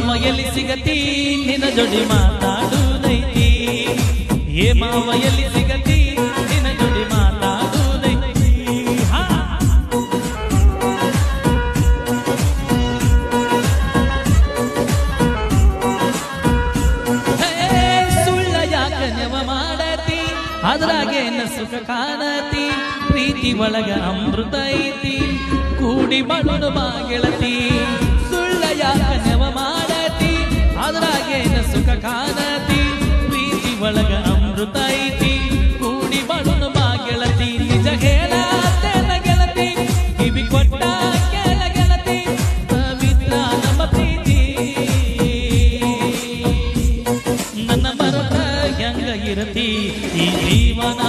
ಸಿಗತಿ, ನಿನ್ನ ಜೋಡಿ ಮಾತಾಡುವುದೈತಿ ಏ ಮಾವ ಎಲ್ಲಿ ಸಿಗತಿ, ನಿನ್ನ ಜೋಡಿ ಮಾತಾಡುವುದೈತಿ ಸುಳ್ಳ ಯಾಕ ನೆವ ಮಾಡತಿ, ಅದ್ರಾಗೇನ ಸುಖ ಕಾಣತಿ, ಪ್ರೀತಿ ಒಳಗ ಅಮೃತ ಐತಿ. ಕೂಡಿ ಬಡನು ಬಾಗೆಳತಿ. ಸುಳ್ಳ ಯಾಕ ಸುಖ ಕಾಣತಿ ಪ್ರೀತಿ ಒಳಗ ಅಮೃತ ಐತಿ. ಕೂಡಿ ಬಳುನು ಬಾ ಗೆಳತಿ, ನಿಜ ಹೇಳ ಗೆಳತಿ. ಕಿವಿ ಕೊಟ್ಟ ಕೇಳ ಗೆಳತಿ, ಪವಿತ್ರ ನಮ್ಮ ಪ್ರೀತಿ. ನನ್ನ ಹೆಂಗ ಈ ಜೀವನ